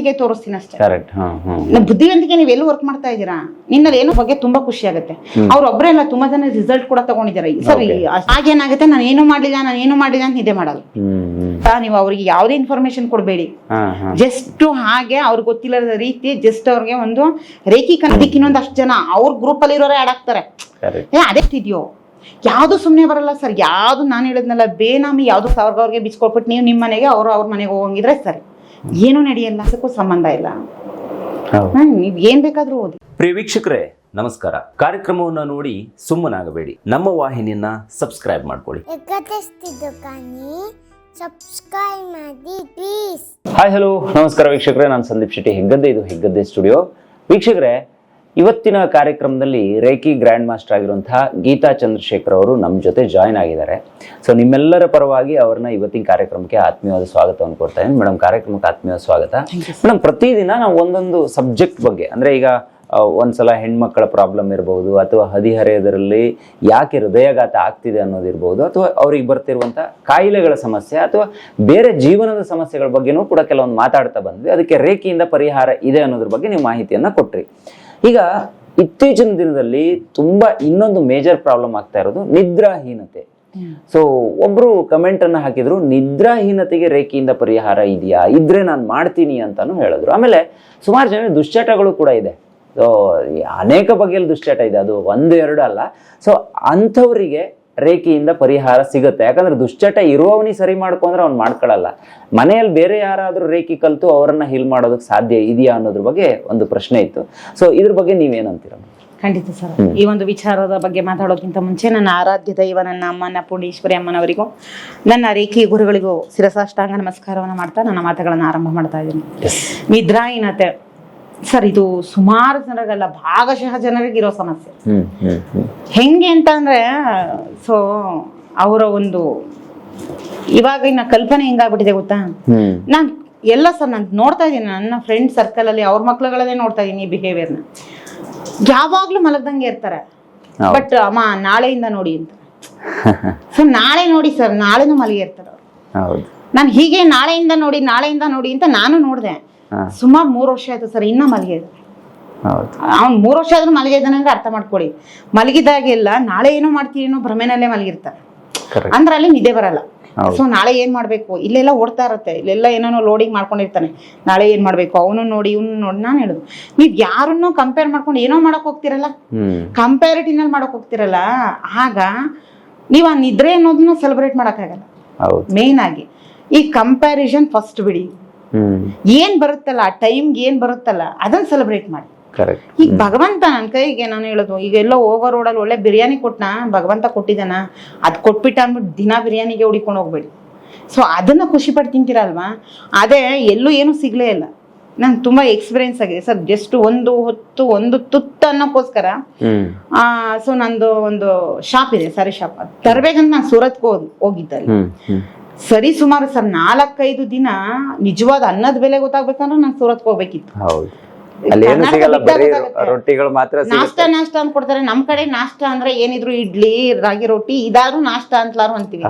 ಬುದ್ಧಿವಂತಿಕೆ ತೋರಿಸ್ತೀನಿ ಅಷ್ಟೇ. ಕರೆಕ್ಟ್ ಹಾ ಹಾ ನಾ ಬುದ್ಧಿವಂತಿಕೆ ನೀವು ಎಲ್ಲಿ ವರ್ಕ್ ಮಾಡ್ತಾ ಇದ್ದೀರಾ? ನಿನ್ನಲ್ಲಿ ಏನೋ ಬಗ್ಗೆ ತುಂಬಾ ಖುಷಿ ಆಗುತ್ತೆ. ಅವ್ರ ಒಬ್ಬರೇ ಅಲ್ಲ ತುಂಬಾ ಜನ ರಿಸಲ್ಟ್ ಕೂಡ ತಗೊಂಡಿದ್ದಾರೆ. ಸರಿ ಹಾಗೇನಾಗುತ್ತೆ ನಾನು ಏನು ಮಾಡ್ಲಿಲ್ಲ ನಾನು ಏನು ಮಾಡಿಲ್ಲ ಅಂತ ನಿದ್ದೆ ಮಾಡಲ್ಲ. ಹ್ಮ್ ನೀವು ಅವ್ರಿಗೆ ಯಾವುದೇ ಇನ್ಫಾರ್ಮೇಶನ್ ಕೊಡಬೇಡಿ. ಹಾ ಹಾ. ಜಸ್ಟ್ ಹಾಗೆ ಅವ್ರಿಗೆ ಗೊತ್ತಿಲ್ಲದ ರೀತಿ ಜಸ್ಟ್ ಅವ್ರಿಗೆ ಒಂದು ರೇಖಿ ಅದಕ್ಕೆ ಇನ್ನೊಂದಷ್ಟು ಜನ ಅವ್ರ ಗ್ರೂಪ್ ಅಲ್ಲಿ ಇರೋರೇ ಆಡ್ ಕರೆಕ್ಟ್ ಏ ಅದೇ ಇದೆಯೋ? ಯಾವುದು ಸುಮ್ಮನೆ ಬರಲ್ಲ ಸರ್. ಯಾವುದು ನಾನು ಹೇಳಿದ್ನಲ್ಲ ಬೇನಾಮಿ ಯಾವುದು ಅವ್ರಿಗೆ ಬಿಚ್ಕೊಟ್ಬಿಟ್ಟು ನೀವು ನಿಮ್ಮ ಮನೆಗೆ ಅವ್ರು ಅವ್ರ ಮನೆಗೆ ಹೋಗಂಗಿದ್ರೆ ಸರಿ. ಏನೂ ನಡೆಯಲ್ಲ ಅದಕ್ಕೂ ಸಂಬಂಧ ಇಲ್ಲ. ನೀವ್ ಏನ್ ಬೇಕಾದ್ರೂ ಓದಿ. ಪ್ರಿಯ ವೀಕ್ಷಕರೇ ನಮಸ್ಕಾರ. ಕಾರ್ಯಕ್ರಮವನ್ನು ನೋಡಿ ಸುಮ್ಮನಾಗಬೇಡಿ. ನಮ್ಮ ವಾಹಿನಿಯನ್ನ ಸಬ್ಸ್ಕ್ರೈಬ್ ಮಾಡ್ಕೊಳ್ಳಿ. ಸಬ್ಸ್ಕ್ರೈಬ್ ಮಾಡಿ ಪ್ಲೀಸ್ ಹಾಯ್ ಹಲೋ ನಮಸ್ಕಾರ ವೀಕ್ಷಕರೇ ನಾನು ಸಂದೀಪ್ ಶೆಟ್ಟಿ ಹೆಗ್ಗದ್ದೆ ಇದು ಹೆಗ್ಗದ್ದೆ ಸ್ಟುಡಿಯೋ ವೀಕ್ಷಕರೇ ಇವತ್ತಿನ ಕಾರ್ಯಕ್ರಮದಲ್ಲಿ ರೇಖಿ ಗ್ರ್ಯಾಂಡ್ ಮಾಸ್ಟರ್ ಆಗಿರುವಂತಹ ಗೀತಾ ಚಂದ್ರಶೇಖರ್ ಅವರು ನಮ್ಮ ಜೊತೆ ಜಾಯ್ನ್ ಆಗಿದ್ದಾರೆ. ಸೊ ನಿಮ್ಮೆಲ್ಲರ ಪರವಾಗಿ ಅವ್ರನ್ನ ಇವತ್ತಿನ ಕಾರ್ಯಕ್ರಮಕ್ಕೆ ಆತ್ಮೀಯವಾದ ಸ್ವಾಗತವನ್ನು ಕೊಡ್ತಾ ಇದ್ದೀನಿ. ಮೇಡಮ್ ಕಾರ್ಯಕ್ರಮಕ್ಕೆ ಆತ್ಮೀಯವಾದ ಸ್ವಾಗತ. ಮೇಡಮ್ ಪ್ರತಿದಿನ ನಾವು ಒಂದೊಂದು ಸಬ್ಜೆಕ್ಟ್ ಬಗ್ಗೆ ಅಂದ್ರೆ ಈಗ ಒಂದ್ಸಲ ಹೆಣ್ಮಕ್ಕಳ ಪ್ರಾಬ್ಲಮ್ ಇರಬಹುದು ಅಥವಾ ಹದಿಹರೆಯದರಲ್ಲಿ ಯಾಕೆ ಹೃದಯಾಘಾತ ಆಗ್ತಿದೆ ಅನ್ನೋದಿರ್ಬೋದು ಅಥವಾ ಅವ್ರಿಗೆ ಬರ್ತಿರುವಂತ ಕಾಯಿಲೆಗಳ ಸಮಸ್ಯೆ ಅಥವಾ ಬೇರೆ ಜೀವನದ ಸಮಸ್ಯೆಗಳ ಬಗ್ಗೆನೂ ಕೂಡ ಕೆಲವೊಂದು ಮಾತಾಡ್ತಾ ಬಂದ್ವಿ. ಅದಕ್ಕೆ ರೇಖೆಯಿಂದ ಪರಿಹಾರ ಇದೆ ಅನ್ನೋದ್ರ ಬಗ್ಗೆ ನೀವು ಮಾಹಿತಿಯನ್ನ ಕೊಟ್ರಿ. ಈಗ ಇತ್ತೀಚಿನ ದಿನದಲ್ಲಿ ತುಂಬಾ ಇನ್ನೊಂದು ಮೇಜರ್ ಪ್ರಾಬ್ಲಮ್ ಆಗ್ತಾ ಇರೋದು ನಿದ್ರಾಹೀನತೆ. ಸೊ ಒಬ್ರು ಕಮೆಂಟ್ ಅನ್ನ ಹಾಕಿದ್ರು ನಿದ್ರಾಹೀನತೆಗೆ ರೇಖೆಯಿಂದ ಪರಿಹಾರ ಇದೆಯಾ? ಇದ್ರೆ ನಾನು ಮಾಡ್ತೀನಿ ಅಂತಾನು ಹೇಳಿದ್ರು. ಆಮೇಲೆ ಸುಮಾರು ಜನ ದುಶ್ಚಟಗಳು ಕೂಡ ಇದೆ. ಸೊ ಅನೇಕ ಬಗೆಯಲ್ಲಿ ದುಶ್ಚಟ ಇದೆ. ಅದು ಒಂದು ಎರಡು ಅಲ್ಲ. ಸೊ ಅಂಥವರಿಗೆ ರೇಖೆಯಿಂದ ಪರಿಹಾರ ಸಿಗುತ್ತೆ. ಯಾಕಂದ್ರೆ ದುಶ್ಚಟ ಇರುವವನಿಗೆ ಸರಿ ಮಾಡ್ಕೊಂಡ್ರೆ ಅವ್ನು ಮಾಡ್ಕೊಳ್ಳಲ್ಲ ಮನೆಯಲ್ಲಿ ಬೇರೆ ಯಾರಾದ್ರೂ ರೇಖೆ ಕಲ್ತು ಅವರನ್ನ ಹೀಲ್ ಮಾಡೋದಕ್ಕೆ ಸಾಧ್ಯ ಇದೆಯಾ ಅನ್ನೋದ್ರ ಬಗ್ಗೆ ಒಂದು ಪ್ರಶ್ನೆ ಇತ್ತು. ಸೊ ಇದ್ರ ಬಗ್ಗೆ ನೀವೇನಂತೀರ? ಖಂಡಿತ ಸರ್. ಈ ಒಂದು ವಿಚಾರದ ಬಗ್ಗೆ ಮಾತಾಡೋಕ್ಕಿಂತ ಮುಂಚೆ ನನ್ನ ಆರಾಧ್ಯ ದೈವ ನನ್ನ ಅಮ್ಮನ ಪುಂಡೇಶ್ವರಿ ಅಮ್ಮನವರಿಗೂ ನನ್ನ ರೇಖಿ ಗುರುಗಳಿಗೂ ಶಿರಸಾಷ್ಟಾಂಗ ನಮಸ್ಕಾರವನ್ನು ಮಾಡ್ತಾ ನನ್ನ ಮಾತುಗಳನ್ನು ಆರಂಭ ಮಾಡ್ತಾ ಇದ್ದೀನಿ. ನಿದ್ರಾಹೀನತೆ ಸರ್ ಇದು ಸುಮಾರು ಜನರಿಗೆಲ್ಲ ಭಾಗಶಃ ಜನರಿಗೆ ಇರೋ ಸಮಸ್ಯೆ ಹೆಂಗೆ ಅಂತ ಅಂದ್ರೆ ಸೊ ಅವರ ಒಂದು ಇವಾಗಿನ ಕಲ್ಪನೆ ಹೆಂಗಾಗ್ಬಿಟ್ಟಿದೆ ಗೊತ್ತಾ? ನಾನ್ ಎಲ್ಲ ಸರ್ ನಾನು ನೋಡ್ತಾ ಇದ್ದೀನಿ ನನ್ನ ಫ್ರೆಂಡ್ ಸರ್ಕಲ್ ಅಲ್ಲಿ ಅವ್ರ ಮಕ್ಳುಗಳನ್ನೇ ನೋಡ್ತಾ ಇದ್ದೀನಿ ಈ ಬಿಹೇವಿಯರ್ನ ಯಾವಾಗ್ಲೂ ಮಲಗ್ದಂಗೆ ಇರ್ತಾರೆ. ಬಟ್ ಅಮ್ಮ ನಾಳೆಯಿಂದ ನೋಡಿ ಅಂತ. ಸೊ ನಾಳೆ ನೋಡಿ ಸರ್ ನಾಳೆನೂ ಮಲಗಿ ಇರ್ತಾರೆ ಹೌದು. ನಾನು ಹೀಗೆ ನಾಳೆಯಿಂದ ನೋಡಿ ನಾಳೆಯಿಂದ ನೋಡಿ ಅಂತ ನಾನು ನೋಡಿದೆ. ಸುಮಾರು ಮೂರು ವರ್ಷ ಆಯ್ತು ಸರ್ ಇನ್ನ ಮಲಗಿ ಅವ್ನು ಮೂರು ವರ್ಷ ಆದ್ರೂ ಮಲಗಿದ್ದಾನೆ ಅಂದ್ರೆ ಅರ್ಥ ಮಾಡ್ಕೊಳ್ಳಿ. ಮಲಗಿದಾಗೆಲ್ಲ ನಾಳೆ ಏನೋ ಮಾಡ್ತೀನಿ ಏನೋ ಭ್ರಮೆನಲ್ಲೇ ಮಲಗಿರ್ತಾರೆ. ಅಂದ್ರೆ ಅಲ್ಲಿ ನಿದ್ದೆ ಬರಲ್ಲ. ಸೊ ನಾಳೆ ಏನ್ ಮಾಡ್ಬೇಕು? ಇಲ್ಲೆಲ್ಲ ಓಡ್ತಾ ಇರತ್ತೆ. ಇಲ್ಲೆಲ್ಲ ಏನೋ ಲೋಡಿಂಗ್ ಮಾಡ್ಕೊಂಡಿರ್ತಾನೆ. ನಾಳೆ ಏನ್ ಮಾಡ್ಬೇಕು? ಅವನು ನೋಡಿ ಇವ್ನು ನೋಡಿ ನಾನು ಹೇಳುದು. ನೀವ್ ಯಾರನ್ನು ಕಂಪೇರ್ ಮಾಡ್ಕೊಂಡು ಏನೋ ಮಾಡಕ್ ಹೋಗ್ತಿರಲ್ಲ. ಕಂಪ್ಯಾರಿಟಿನಲ್ಲಿ ಮಾಡಕ್ ಹೋಗ್ತಿರಲ್ಲ. ಆಗ ನೀವ್ ಆ ನಿದ್ರೆ ಅನ್ನೋದನ್ನ ಸೆಲೆಬ್ರೇಟ್ ಮಾಡಕ್ಕಾಗಲ್ಲ ಮೇನ್ ಆಗಿ ಈ ಕಂಪ್ಯಾರಿಸನ್ ಫಸ್ಟ್ ಬಿಡಿ. ಏನ್ ಬರುತ್ತಲ್ಲ ಆ ಟೈಮ್ಗೆ ಏನ್ ಬರುತ್ತಲ್ಲ ಅದನ್ನ ಸೆಲೆಬ್ರೇಟ್ ಮಾಡಿ. ಈಗ ಭಗವಂತ ನನ್ನ ಕೈಗೆ ನಾನು ಹೇಳೋದು ಈಗ ಎಲ್ಲೋ ರೋಡ್ ರೋಡಲ್ಲಿ ಒಳ್ಳೆ ಬಿರಿಯಾನಿ ಕೊಟ್ಟನ ಭಗವಂತ ಕೊಟ್ಟಿದ್ದಾನ ಅದ್ ಕೊಟ್ಬಿಟ್ಟ ಅಂದ್ಬಿಟ್ಟು ದಿನ ಬಿರಿಯಾನಿಗೆ ಹುಡಿಕೊಂಡು ಹೋಗ್ಬೇಡಿ. ಸೊ ಅದನ್ನ ಖುಷಿ ಪಟ್ಟು ತಿಂತೀರಲ್ವಾ? ಅದೇ ಎಲ್ಲೂ ಏನು ಸಿಗ್ಲೇ ಇಲ್ಲ. ನಂಗೆ ತುಂಬಾ ಎಕ್ಸ್ಪೀರಿಯನ್ಸ್ ಆಗಿದೆ. ಸರ್ ಜಸ್ಟ್ ಒಂದು ಹೊತ್ತು ಒಂದು ತುತ್ತು ಅನ್ನೋಕ್ಕೋಸ್ಕರ ಆ ಸೊ ನಂದು ಒಂದು ಶಾಪ್ ಇದೆ ಸರಿ ಶಾಪ್ ಅದು ತರಬೇಕಂತ ನಾನು ಸೂರತ್ಗೆ ಹೋದ್ ಸರಿ ಸುಮಾರು ಸರ್ ನಾಲ್ಕೈದು ದಿನ ನಿಜವಾದ ಅನ್ನದ ಬೆಲೆ ಗೊತ್ತಾಗ್ಬೇಕಂದ್ರೆ ನಾನು ಸೂರತ್ ಹೋಗ್ಬೇಕಿತ್ತು. ಹೌದು. ಅಲ್ಲಿ ಏನು ಕರ್ನಾಟಕ ಸಿಗಲ್ಲ ಬರೀ ರೊಟ್ಟಿಗಳು ಮಾತ್ರ ನಾಷ್ಟ ನಾಷ್ಟ ಅಂತ ಕೊಡ್ತಾರೆ. ನಮ್ ಕಡೆ ನಾಷ್ಟ ಅಂದ್ರೆ ಏನಿದ್ರು ಇಡ್ಲಿ ರಾಗಿ ರೊಟ್ಟಿ ಇದಾದ್ರೂ ನಾಷ್ಟ ಅಂತಲಾರು ಅಂತೀವಿ.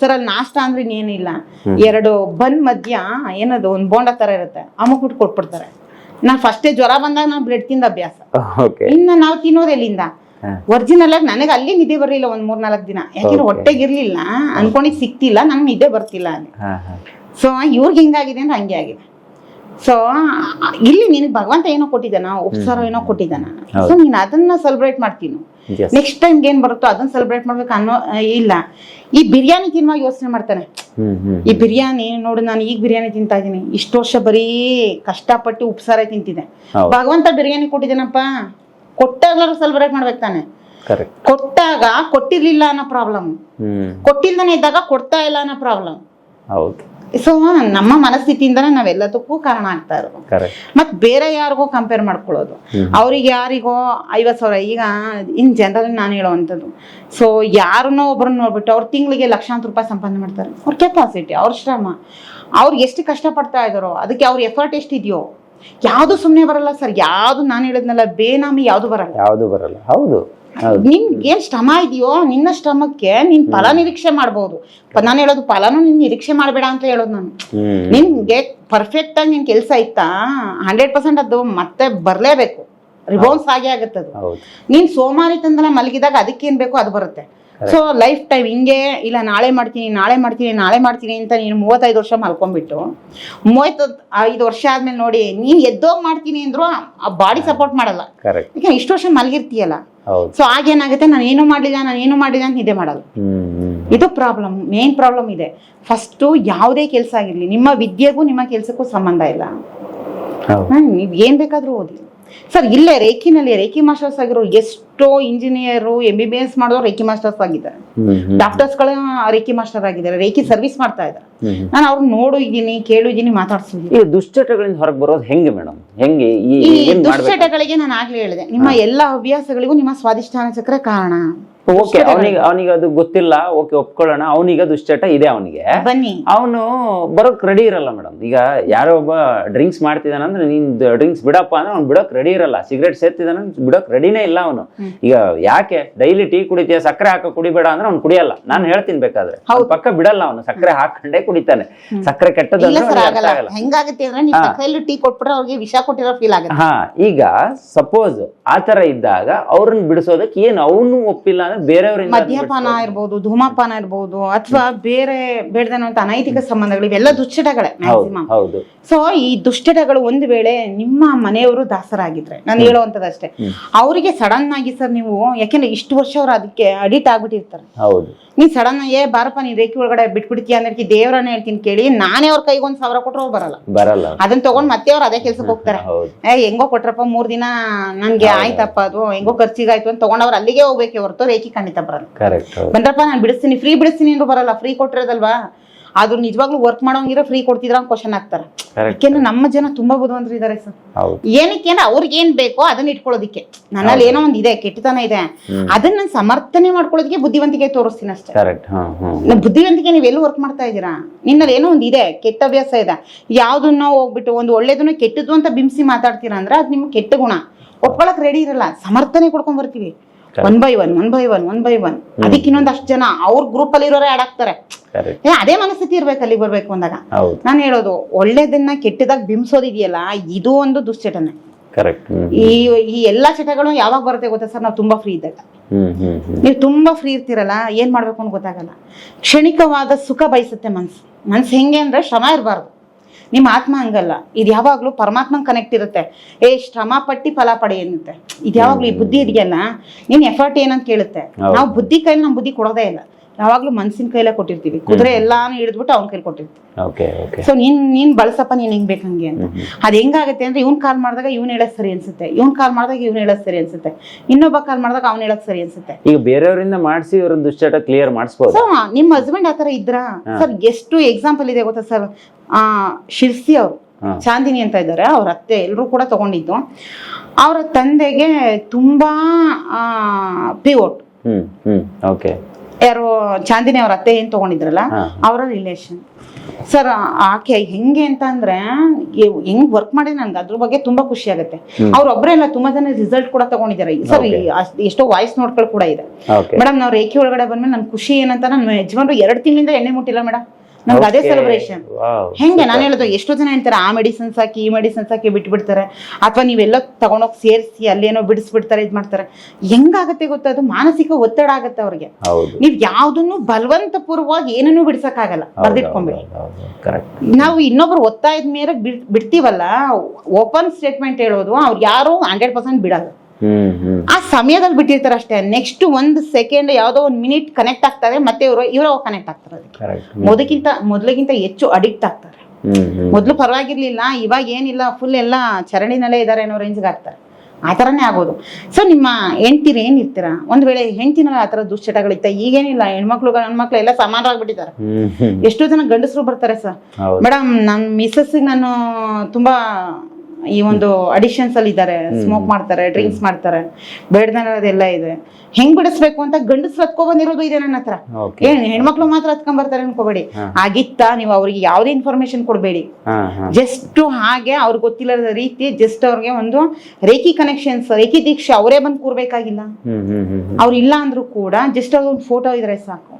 ಸರ್ ಅಲ್ಲಿ ನಾಷ್ಟ ಅಂದ್ರೆ ಏನಿಲ್ಲ ಎರಡು ಬನ್ ಮಧ್ಯ ಏನದು ಒಂದ್ ಬೋಂಡ ತರ ಇರುತ್ತೆ. ಅಮುಕ್ಬಿಟ್ಟು ಕೊಟ್ಬಿಡ್ತಾರೆ. ನಾ ಫಸ್ಟೇ ಜ್ವರ ಬಂದಾಗ ನಾವು ಬ್ಲಡ್ ತಿಂದ ಅಭ್ಯಾಸ. ಇನ್ನ ನಾವು ತಿನ್ನೋದು ಎಲ್ಲಿಂದ ಹಾ. ಒರಿಜಿನಲ್ ಆಗಿ ನನಗೆ ಅಲ್ಲಿ ನಿದ್ದೆ ಬರಲಿಲ್ಲ ಒಂದ್ ಮೂರ್ ನಾಲ್ಕು ದಿನ. ಯಾಕಂದ್ರೆ ಹೊಟ್ಟೆಗಿರ್ಲಿಲ್ಲ ಅನ್ಕೊಂಡಿ ಅನ್ಕೊಂಡಿದ್ ಸಿಕ್ತಿಲ್ಲ ನಂಗೆ ನಿದ್ದೆ ಬರ್ತಿಲ್ಲ ಅಲ್ಲಿ. ಸೊ ಇವ್ರಿಗೆ ಹಿಂಗಾಗಿದೆ ಅಂದ್ರೆ ಹಂಗೆ ಆಗಿದೆ. ಸೊ ಇಲ್ಲಿ ನಿನಗೆ ಭಗವಂತ ಏನೋ ಕೊಟ್ಟಿದ್ದಾನ? ಉಪಸಾರ ಏನೋ ಕೊಟ್ಟಿದ್ದಾನ? ಸೊ ನೀನ್ ಅದನ್ನ ಸೆಲೆಬ್ರೇಟ್ ಮಾಡ್ತೀನಿ. ನೆಕ್ಸ್ಟ್ ಟೈಮ್ ಏನ್ ಬರುತ್ತೋ ಅದನ್ನ ಸೆಲೆಬ್ರೇಟ್ ಮಾಡ್ಬೇಕು ಅನ್ನೋ ಇಲ್ಲ. ಈ ಬಿರಿಯಾನಿ ತಿನ್ನುವಾಗ ಯೋಚನೆ ಮಾಡ್ತಾನೆ. ಈ ಬಿರಿಯಾನಿ ನೋಡು ನಾನು ಈಗ ಬಿರಿಯಾನಿ ತಿಂತಾ ಇದೀನಿ. ಇಷ್ಟು ವರ್ಷ ಬರೀ ಕಷ್ಟಪಟ್ಟು ಉಪಸಾರ ತಿಂತಿದ್ದೆ. ಭಗವಂತ ಬಿರಿಯಾನಿ ಕೊಟ್ಟಿದ್ದಾನಪ್ಪ. ಕೊಟ್ಟಾಗ್ಲಾರು ಸೆಲೆಬ್ರೇಟ್ ಮಾಡ್ಬೇಕು ತಾನೆ. ಕೊಟ್ಟಾಗ ಕೊಟ್ಟಿರ್ಲಿಲ್ಲ ಅನ್ನೋ ಪ್ರಾಬ್ಲಮ್ ಕೊಟ್ಟಿಲ್ದನೆ ಇದ್ದಾಗ ಕೊಡ್ತಾ ಇಲ್ಲ ಅನ್ನೋ ಪ್ರಾಬ್ಲಮ್ ಹೌದು. ಸೊ ನಮ್ಮ ಮನಸ್ಥಿತಿಯಿಂದನೇ ನಾವೆಲ್ಲದಕ್ಕೂ ಕಾರಣ ಆಗ್ತಾ ಇರೋದು. ಮತ್ ಬೇರೆ ಯಾರಿಗೂ ಕಂಪೇರ್ ಮಾಡ್ಕೊಳ್ಳೋದು. ಅವ್ರಿಗೆ ಯಾರಿಗೋ ಐವತ್ ಸಾವಿರ ಈಗ ಇನ್ ಜನರಲ್ ನಾನು ಹೇಳುವಂಥದ್ದು. ಸೊ ಯಾರನ್ನೋ ಒಬ್ಬರನ್ನ ನೋಡ್ಬಿಟ್ಟು ಅವ್ರ ತಿಂಗಳಿಗೆ ಲಕ್ಷಾಂತರ ರೂಪಾಯಿ ಸಂಪಾದನೆ ಮಾಡ್ತಾರೆ. ಅವ್ರ ಕೆಪಾಸಿಟಿ ಅವ್ರ ಶ್ರಮ. ಅವ್ರು ಎಷ್ಟು ಕಷ್ಟಪಡ್ತಾ ಇದಾರೋ ಅದಕ್ಕೆ ಅವ್ರ ಎಫರ್ಟ್ ಎಷ್ಟಿದೆಯೋ ಯಾವುದು ಸುಮ್ಮನೆ ಬರಲ್ಲ ಸರ್ ಯಾವುದು ನಾನು ಹೇಳಿದ್ನಲ್ಲ ಬೇನಾಮಿ ಯಾವುದು ಬರಲ್ಲ. ಯಾವುದು ಬರಲ್ಲ. ಹೌದು. ನಿಮ್ಗೆ ಏನ್ ಶ್ರಮ ಇದೆಯೋ ನಿನ್ನ ಶ್ರಮಕ್ಕೆ ನಿನ್ ಫಲ ನಿರೀಕ್ಷೆ ಮಾಡ್ಬೋದು. ಪ- ನಾನು ಹೇಳೋದು ಫಲನು ನಿನ್ ನಿರೀಕ್ಷೆ ಮಾಡಬೇಡ ಅಂತ ಹೇಳೋದು ನಾನು. ನಿಮ್ಗೆ ನಿನ್ಗೆ ಪರ್ಫೆಕ್ಟ್ ಆಗಿ ನಿನ್ ಕೆಲಸ ಇತ್ತಾ? ಹಂಡ್ರೆಡ್ ಪರ್ಸೆಂಟ್ ಅದು ಮತ್ತೆ ಬರ್ಲೇಬೇಕು. ರಿಬೌನ್ಸ್ ಆಗೇ ಆಗುತ್ತೆ ಅದು ನೀನ್ ಸೋಮಾರಿ ತಂದಲ್ಲ ಮಲಗಿದಾಗ ಅದಕ್ಕೇನ್ ಬೇಕೋ ಅದು ಬರುತ್ತೆ. ಸೊ ಲೈಫ್ ಟೈಮ್ ಹಿಂಗೆ ಇಲ್ಲ ನಾಳೆ ಮಾಡ್ತೀನಿ ನಾಳೆ ಮಾಡ್ತೀನಿ ನಾಳೆ ಮಾಡ್ತೀನಿ ಅಂತ ನೀನು ಮೂವತ್ತೈದು ವರ್ಷ ಮಲ್ಕೊಂಡ್ಬಿಟ್ಟು ಮೂವತ್ತು ಐದು ವರ್ಷ ಆದ್ಮೇಲೆ ನೋಡಿ ನೀನ್ ಎದ್ದೋಗ್ ಮಾಡ್ತೀನಿ ಅಂದ್ರು ಆ ಬಾಡಿ ಸಪೋರ್ಟ್ ಮಾಡಲ್ಲ. ಯಾಕೆ ಇಷ್ಟು ವರ್ಷ ಮಲಗಿರ್ತೀಯಲ್ಲ. ಸೊ ಆಗೇನಾಗುತ್ತೆ ನಾನು ಏನು ಮಾಡಲಿಲ್ಲ ನಾನು ಏನು ಮಾಡಿಲ್ಲ ಅಂತ ನಿದ್ದೆ ಮಾಡಲ್ಲ. ಇದು ಪ್ರಾಬ್ಲಮ್ ಮೇನ್ ಪ್ರಾಬ್ಲಮ್ ಇದೆ. ಫಸ್ಟು ಯಾವುದೇ ಕೆಲಸ ಆಗಿರಲಿ ನಿಮ್ಮ ವಿದ್ಯೆಗೂ ನಿಮ್ಮ ಕೆಲಸಕ್ಕೂ ಸಂಬಂಧ ಇಲ್ಲ. ನೀವ್ ಏನ್ ಬೇಕಾದ್ರೂ ಓದಿ. ಸರ್ ಇಲ್ಲೇ ರೇಖಿನಲ್ಲಿ ರೇಖಿ ಮಾಸ್ಟರ್ಸ್ ಆಗಿರೋ ಎಷ್ಟೋ engineer M B B S ಮಾಡಿದವರು ರೇಖಿ ಮಾಸ್ಟರ್ಸ್ ಆಗಿದ್ದಾರೆ. ಡಾಕ್ಟರ್ಸ್ಗಳ ಡಾಕ್ಟರ್ಸ್ಗಳ ರೇಖಿ ಮಾಸ್ಟರ್ ಆಗಿದ್ದಾರೆ ರೇಖಿ ಸರ್ವಿಸ್ ಮಾಡ್ತಾ ಇದ್ದಾರೆ. ನಾನು ಅವ್ರನ್ನ ನೋಡು ಇದ್ದೀನಿ ಕೇಳು ಇದ್ದೀನಿ ಮಾತಾಡ್ಸಿದ್ದೀನಿ ಈ ದುಶ್ಚಟಗಳಿಂದ ಹೊರಗೆ ಬರೋದು ಹೆಂಗೆ ಮೇಡಮ್? ಹೆಂಗೆ ಈ ದುಶ್ಚಟಗಳಿಗೆ ನಾನು ಆಗ್ಲೇ ಹೇಳಿದೆ ನಿಮ್ಮ ಎಲ್ಲ ಹವ್ಯಾಸಗಳಿಗೂ ನಿಮ್ಮ ಸ್ವಾದಿಷ್ಠಾನ ಚಕ್ರ ಕಾರಣ. ಓಕೆ ಅವನಿಗೆ ಅವನಿಗೆ ಅದು ಗೊತ್ತಿಲ್ಲ. ಓಕೆ ಒಪ್ಕೊಳ್ಳೋಣ. ಅವನಿಗೆ ದುಶ್ಚಟ ಇದೆ ಅವನಿಗೆ. ಬನ್ನಿ. ಅವನು ಬರೋಕ್ ರೆಡಿ ಇರಲ್ಲ ಮೇಡಮ್ ಈಗ ಯಾರೋ ಒಬ್ಬ ಡ್ರಿಂಕ್ಸ್ ಮಾಡ್ತಿದ್ದಾನಂದ್ರೆ ನಿನ್ ಡ್ರಿಂಕ್ಸ್ ಬಿಡಪ್ಪ ಅಂದ್ರೆ ಅವ್ನು ಬಿಡೋಕ್ ರೆಡಿ ಇರಲ್ಲ. ಸಿಗರೇಟ್ ಸೇರ್ತಿದ್ದಾನ ಬಿಡೋಕ್ ರೆಡಿನೇ ಇಲ್ಲ ಅವನು. ಈಗ ಯಾಕೆ? ಡೈಲಿ ಟೀ ಕುಡಿತೀಯ? ಸಕ್ಕರೆ ಹಾಕ ಕುಡಿಬೇಡ ಅಂದ್ರೆ ಅವ್ನು ಕುಡಿಯಲ್ಲ. ನಾನು ಹೇಳ್ತೀನಿ ಬೇಕಾದ್ರೆ. ಪಕ್ಕ ಬಿಡಲ್ಲ ಅವನು. ಸಕ್ಕರೆ ಹಾಕೊಂಡೇ ಕುಡಿತಾನೆ. ಸಕ್ಕರೆ ಕೆಟ್ಟದ್ದು ಇಲ್ಲ ಅಂದ್ರೆ ಸರ್ ಅವ್ನಿಗೆ ಅರ್ಥ ಆಗಲ್ಲ. ಆಗಲ್ಲ. ಹೆಂಗಾಗುತ್ತೆ ಅಂದ್ರೆ ಟೀ ಕೊಟ್ಬಿಟ್ರೆ ಅವ್ರಿಗೆ ವಿಷ ಕೊಟ್ಟಿರೋ ಫೀಲ್ ಆಗುತ್ತೆ. ಹಾ ಈಗ ಸಪೋಸ್ ಆತರ ಇದ್ದಾಗ ಅವ್ರನ್ನ ಬಿಡಿಸೋದಕ್ಕೆ ಏನು? ಅವನು ಒಪ್ಪಿಲ್ಲ ಅಂದ್ರೆ ಬೇರೆಯವರಿಂದ ಮದ್ಯಪಾನ ಇರ್ಬೋದು ಧೂಮಪಾನ ಇರ್ಬೋದು ಅಥವಾ ಬೇರೆ ಬೇಡದನ್ನುವಂತ ಅನೈತಿಕ ಸಂಬಂಧಗಳು ಇವೆಲ್ಲ ದುಶ್ಚಟಗಳೇ ಮ್ಯಾಕ್ಸಿಮಮ್ ಹೌದು. ಸೊ ಈ ದುಶ್ಚಟಗಳು ಒಂದು ವೇಳೆ ನಿಮ್ಮ ಮನೆಯವರು ದಾಸರಾಗಿದ್ರೆ ನಾನು ಹೇಳುವಂತದಷ್ಟೇ ಅವರಿಗೆ ಸಡನ್ ಆಗಿ ಸರ್ ನೀವು ಯಾಕೆಂದ್ರೆ ಇಷ್ಟು ವರ್ಷ ಅವ್ರು ಅದಕ್ಕೆ ಅಡಿಟ್ ಆಗ್ಬಿಟ್ಟಿರ್ತಾರೆ. ಹೌದು. ನೀನ್ ಸಡನ್ ಏ ಬಾರಪ್ಪ ನೀನ್ ರೇಖೆ ಒಳಗಡೆ ಬಿಟ್ಬಿಡ್ತೀಯ ಅಂದ್ರೆ ದೇವರನ್ನ ಹೇಳ್ತೀನಿ ಕೇಳಿ ನಾನೇ ಅವ್ರ ಕೈಗೆ ಒಂದ್ ಸಾವಿರ ಕೊಟ್ಟರು ಬರಲ್ಲ. ಬರಲ್ಲ. ಅದನ್ನ ತಗೊಂಡ್ ಮತ್ತೆ ಅವ್ರು ಅದೇ ಕೆಲ್ಸಕ್ಕೆ ಹೋಗ್ತಾರೆ. ಏ ಹೆಂಗೋ ಕೊಟ್ರಪ್ಪ ಮೂರ್ ದಿನ ನನ್ಗೆ ಆಯ್ತಪ್ಪ ಅದು ಹೆಂಗೋ ಖರ್ಚಿಗಾಯ್ತು ಅಂತ ತಗೊಂಡ್ ಅವ್ರು ಅಲ್ಲಿಗೆ ಹೋಗ್ಬೇಕೆ ಹೊರತು ರೇಖಿ ಖಂಡಿತ ಬರಲ್ಲ. ಬಂದ್ರಪ್ಪ ನಾನು ಬಿಡಿಸ್ತೀನಿ ಫ್ರೀ ಬಿಡಿಸ್ತೀನಿ ಅಂದ್ರೂ ಬರಲ್ಲ ಫ್ರೀ ಕೊಟ್ಟಿರೋದಲ್ವಾ? ಅದು ನಿಜವಾಗ್ಲೂ ವರ್ಕ್ ಮಾಡೋಂಗಿರ ಫ್ರೀ ಕೊಡ್ತಿದ್ರ ಅಂತ ಕ್ವಶನ್ ಆಗ್ತಾರ ಯಾಕೆಂದ್ರೆ ನಮ್ಮ ಜನ ತುಂಬಾ ಬುದ್ಧಿವಂತರು ಇದಾರೆ ಸರ್ ಏನಕ್ಕೆ ಅಂದ್ರೆ ಅವ್ರಿಗೆ ಏನ್ ಬೇಕೋ ಅದನ್ನ ಇಟ್ಕೊಳ್ಳೋದಿಕ್ಕೆ. ನನ್ನಲ್ಲಿ ಏನೋ ಒಂದ್ ಇದೆ ಕೆಟ್ಟತನ ಇದೆ. ಅದನ್ನ ನಾನು ಸಮರ್ಥನೆ ಮಾಡ್ಕೊಳ್ಳೋದಕ್ಕೆ ಬುದ್ಧಿವಂತಿಕೆ ತೋರಿಸ್ತೀನಿ ಅಷ್ಟೇ. ಬುದ್ಧಿವಂತಿಕೆ ನೀವ್ ಎಲ್ಲಿ ವರ್ಕ್ ಮಾಡ್ತಾ ಇದ್ದೀರಾ? ನಿನ್ನಲ್ಲಿ ಏನೋ ಒಂದ್ ಇದೆ ಕೆಟ್ಟ ಅಭ್ಯಾಸ ಇದೆ. ಯಾವ್ದನ್ನ ಹೋಗ್ಬಿಟ್ಟು ಒಂದು ಒಳ್ಳೇದನ್ನ ಕೆಟ್ಟದ್ದು ಅಂತ ಬಿಂಬಿಸಿ ಮಾತಾಡ್ತೀರಾ ಅಂದ್ರೆ ಅದ್ ನಿಮ್ಗೆ ಕೆಟ್ಟ ಗುಣ. ಒಪ್ಕೊಳಕ್ ರೆಡಿ ಇರಲ್ಲ ಸಮರ್ಥನೆ ಕೊಡ್ಕೊಂಡ್ ಬರ್ತೀವಿ. One by one one by one one by one ಅದಕ್ಕೆ ಇನ್ನೊಂದ್ ಅಷ್ಟು ಜನ ಅವ್ರ ಗ್ರೂಪ್ ಅಲ್ಲಿ ಇರೋರೇ ಆಡಾಕ್ತಾರೆ ಕರೆಕ್ಟ್ ಏ ಅದೇ ಮನಸ್ಥಿತಿ ಇರ್ಬೇಕು ಅಲ್ಲಿ ಬರ್ಬೇಕು ಅಂದಾಗ. ನಾನು ಹೇಳೋದು ಒಳ್ಳೇದನ್ನ ಕೆಟ್ಟದಾಗ ಬಿಂಬಿಸೋದಿದೆಯಲ್ಲ ಇದು ಒಂದು ದುಶ್ಚಟನೆ ಕರೆಕ್ಟ್ ಈ ಈ ಎಲ್ಲಾ ಚಟಗಳು ಯಾವಾಗ ಬರುತ್ತೆ ಗೊತ್ತಾ ಸರ್? ನಾವು ತುಂಬಾ ಫ್ರೀ ಇದ್ದಾಗ. ನೀವು ತುಂಬಾ ಫ್ರೀ ಇರ್ತೀರಲ್ಲ ಏನ್ ಮಾಡ್ಬೇಕು ಅಂತ ಗೊತ್ತಾಗಲ್ಲ. ಕ್ಷಣಿಕವಾದ ಸುಖ ಬಯಸುತ್ತೆ ಮನ್ಸು. ಮನ್ಸು ಹೆಂಗೆ ಅಂದ್ರೆ ಶ್ರಮ ಇರಬಾರ್ದು. ನಿಮ್ಮ ಆತ್ಮ ಹಂಗಲ್ಲ. ಇದು ಯಾವಾಗಲೂ ಪರಮಾತ್ಮನ ಕನೆಕ್ಟ್ ಇರುತ್ತೆ. ಏ ಶ್ರಮ ಪಟ್ಟಿ ಫಲ ಪಡೆಯುತ್ತೆ. ಇದು ಯಾವಾಗಲೂ ಈ ಬುದ್ಧಿ ಇದೆಯಲ್ಲ? ನಿನ್ನ ಎಫರ್ಟ್ ಏನಂತ ಕೇಳುತ್ತೆ. ನಾವು ಬುದ್ಧಿ ಕೈಲಿ ನಮ್ಮ ಬುದ್ಧಿ ಕೊಡೋದೇ ಇಲ್ಲ. ಯಾವಾಗ್ಲೂ ಮನ್ಸಿನ ಕೈಲೇ ಕೊಟ್ಟಿರ್ತೀವಿ. ಕುದುರೆ ಎಲ್ಲಾನು ಹಿಡಿದ್ಬಿಟ್ಟು ಅವ್ನ ಕೈಲಿ ಕೊಟ್ಟಿರ್ತೀವಿ. ಸೊ ನೀನ್ ನೀನ್ ಬಳಸಪ್ಪ ನೀನ್ ಹೆಂಗ್ ಬೇಕಂಗೆ ಅಂತ. ಅದ್ ಹೆಂಗಾಗತ್ತೆ ಅಂದ್ರೆ ಇವ್ನ್ ಕಾಲ್ ಮಾಡಿದಾಗ ಇವ್ನ ಹೇಳಕ್ ಸರಿ ಅನ್ಸುತ್ತೆ. ಇವ್ನ್ ಕಾಲ್ ಮಾಡಿದಾಗ ಇವ್ನ ಹೇಳಕ್ ಸರಿ ಅನ್ಸುತ್ತೆ. ಇನ್ನೊಬ್ಬ ಕಾಲ್ ಮಾಡಿದಾಗ ಅವ್ನ ಹೇಳಕ್ ಸರಿ ಅನ್ಸುತ್ತೆ. ಈಗ ಬೇರೆಯವರಿಂದ ಮಾಡಿಸಿ ಇವ್ರ ದುಶ್ಚಟ ಕ್ಲಿಯರ್ ಮಾಡಿಸ್ಬೋದು. ನಿಮ್ ನಿಮ್ಮ ಹಸ್ಬೆಂಡ್ ಆತರ ಇದ್ರ? ಸರ್ ಎಷ್ಟು ಎಕ್ಸಾಂಪಲ್ ಇದೆ ಗೊತ್ತಾ ಸರ್ ಆ ಶಿರ್ಸಿ ಅವ್ರು ಚಾಂದಿನಿ ಅಂತ ಇದ್ದಾರೆ. ಅವ್ರ ಅತ್ತೆ ಎಲ್ಲರೂ ಕೂಡ ತಗೊಂಡಿದ್ದು. ಅವರ ತಂದೆಗೆ ತುಂಬಾ ಪಿವೋಟ್ ಯಾರು ಚಾಂದಿನಿ ಅವ್ರ ಅತ್ತೆ ಏನ್ ತಗೊಂಡಿದ್ರಲ್ಲ. ಅವರ ರಿಲೇಶನ್ ಸರ್ ಆಕೆ ಹೆಂಗೆ ಅಂತ ಅಂದ್ರೆ ಹೆಂಗ್ ವರ್ಕ್ ಮಾಡಿ ನನ್ಗೆ ಅದ್ರ ಬಗ್ಗೆ ತುಂಬಾ ಖುಷಿ ಆಗುತ್ತೆ. ಅವ್ರೊಬ್ರೇ ಅಲ್ಲ ತುಂಬಾ ಜನ ರಿಸಲ್ಟ್ ಕೂಡ ತಗೊಂಡಿದ್ದಾರೆ. ಸರ್. ಎಷ್ಟೋ ವಾಯ್ಸ್ ನೋಡ್ಕೊಳ್ ಕೂಡ ಇದೆ. ಮೇಡಮ್ ನಾವ್ ರೇಖೆ ಒಳಗಡೆ ಬಂದ್ಮೇಲೆ ನನ್ ಖುಷಿ ಏನಂತ ನನ್ನ ಯಜಮಾನ್ರು ಎರಡು ತಿಂಗಳಿಂದ ಎಣ್ಣೆ ಮುಟ್ಟಿಲ್ಲ ಮೇಡಮ್ ನಮ್ಗೆ ಅದೇ ಸೆಲೆಬ್ರೇಷನ್ ಹೆಂಗೆ ನಾನು ಹೇಳೋದು ಎಷ್ಟೋ ಜನ ಹೇಳ್ತಾರೆ ಆ ಮೆಡಿಸಿನ್ಸ್ ಹಾಕಿ ಈ ಮೆಡಿಸಿನ್ಸ್ ಹಾಕಿ ಬಿಟ್ಬಿಡ್ತಾರೆ. ಅಥವಾ ನೀವೆಲ್ಲ ತಗೊಂಡೋಗಿ ಸೇರಿಸಿ ಅಲ್ಲೇನೋ ಬಿಡಿಸ್ಬಿಡ್ತಾರೆ ಇದು ಮಾಡ್ತಾರೆ. ಹೆಂಗಾಗತ್ತೆ ಗೊತ್ತಾ? ಅದು ಮಾನಸಿಕ ಒತ್ತಡ ಆಗುತ್ತೆ ಅವ್ರಿಗೆ. ನೀವ್ ಯಾವ್ದನ್ನು ಬಲವಂತಪೂರ್ವವಾಗಿ ಏನನ್ನೂ ಬಿಡಿಸಕ್ಕಾಗಲ್ಲ. ಬರ್ದಿಟ್ಕೊಂಬಿಡಿ. ನಾವು ಇನ್ನೊಬ್ರು ಒತ್ತಾಯದ ಮೇಲೆ ಬಿಡ್ ಬಿಡ್ತೀವಲ್ಲ ಓಪನ್ ಸ್ಟೇಟ್ಮೆಂಟ್ ಹೇಳೋದು ಅವ್ರು ಯಾರು ಹಂಡ್ರೆಡ್ ಪರ್ಸೆಂಟ್ ಬಿಡಲ್ಲ. ಆ ಸಮಯದಲ್ಲಿ ಬಿಟ್ಟಿರ್ತಾರೆ ಅಷ್ಟೇ. ನೆಕ್ಸ್ಟ್ ಒಂದು ಸೆಕೆಂಡ್ ಯಾವ್ದೋ ಒಂದ್ ಮಿನಿಟ್ ಕನೆಕ್ಟ್ ಆಗ್ತಾರೆ ಮತ್ತೆ ಇವರು ಇವರು ಕನೆಕ್ಟ್ ಆಗ್ತಾರೆ ಅದಕ್ಕೆ. ಮೊದಲಿಗಿಂತ ಮೊದಲಿಗಿಂತ ಹೆಚ್ಚು ಅಡಿಕ್ಟ್ ಆಗ್ತಾರೆ. ಮೊದ್ಲು ಪರವಾಗಿರ್ಲಿಲ್ಲ ಇವಾಗ ಏನಿಲ್ಲ ಫುಲ್ ಎಲ್ಲ ಚರಣಿನಲ್ಲೇ ಇದಾರೆ ಅನ್ನೋ ರೇಂಜ್ಗೆ ಆಗ್ತಾರೆ. ಆ ಥರನೇ ಆಗೋದು. ಸೊ ನಿಮ್ಮ ಹೆಂಡ್ತಿರು ಏನಿರ್ತೀರಾ ಒಂದ್ ವೇಳೆ ಹೆಂಡ್ತಿನಲ್ಲಿ ಆ ಥರ ದುಶ್ಚಟಗಳಿತ್ತ ಈಗೇನಿಲ್ಲ ಹೆಣ್ಮಕ್ಳು ಗಂಡ್ಮಕ್ಳು ಎಲ್ಲ ಸಮಾನರಾಗ್ಬಿಟ್ಟಿದ್ದಾರೆ. ಎಷ್ಟೋ ಜನ ಗಂಡಸರು ಬರ್ತಾರೆ ಸರ್. ಮೇಡಮ್ ನನ್ನ ಮಿಸ್ಸಸ್ಸಿಗೆ ನಾನು ತುಂಬಾ ಈ ಒಂದು ಅಡಿಷನ್ಸ್ ಅಲ್ಲಿ ಇದ್ದಾರೆ ಸ್ಮೋಕ್ ಮಾಡ್ತಾರೆ ಡ್ರಿಂಕ್ಸ್ ಮಾಡ್ತಾರೆ ಬೇಡದೆಲ್ಲ ಇದೆ. ಹೆಂಗ್ ಬಿಡಿಸ್ಬೇಕು ಅಂತ ಗಂಡಸ್ ಹತ್ಕೊಂಡ್ ಬಂದಿರೋದು ಇದೆ ನನ್ನ ಹತ್ರ. ಏನ್ ಹೆಣ್ಮಕ್ಳು ಮಾತ್ರ ಹತ್ಕೊಂಡ್ ಬರ್ತಾರೆ ಅನ್ಕೋಬೇಡಿ ಆಗಿತ್ತ ನೀವು ಅವ್ರಿಗೆ ಯಾವ್ದೇ ಇನ್ಫಾರ್ಮೇಶನ್ ಕೊಡ್ಬೇಡಿ. ಜಸ್ಟ್ ಹಾಗೆ ಅವ್ರಿಗೆ ಗೊತ್ತಿಲ್ಲದ ರೀತಿ ಜಸ್ಟ್ ಅವ್ರಿಗೆ ಒಂದು ರೇಖಿ ಕನೆಕ್ಷನ್ಸ್ ರೇಖಿ ದೀಕ್ಷೆ ಅವರೇ ಬಂದ್ ಕೂರ್ಬೇಕಾಗಿಲ್ಲ. ಅವ್ರ ಇಲ್ಲ ಅಂದ್ರೂ ಕೂಡ ಜಸ್ಟ್ ಅವ್ರ ಒಂದು ಫೋಟೋ ಇದ್ರೆ ಸಾಕು.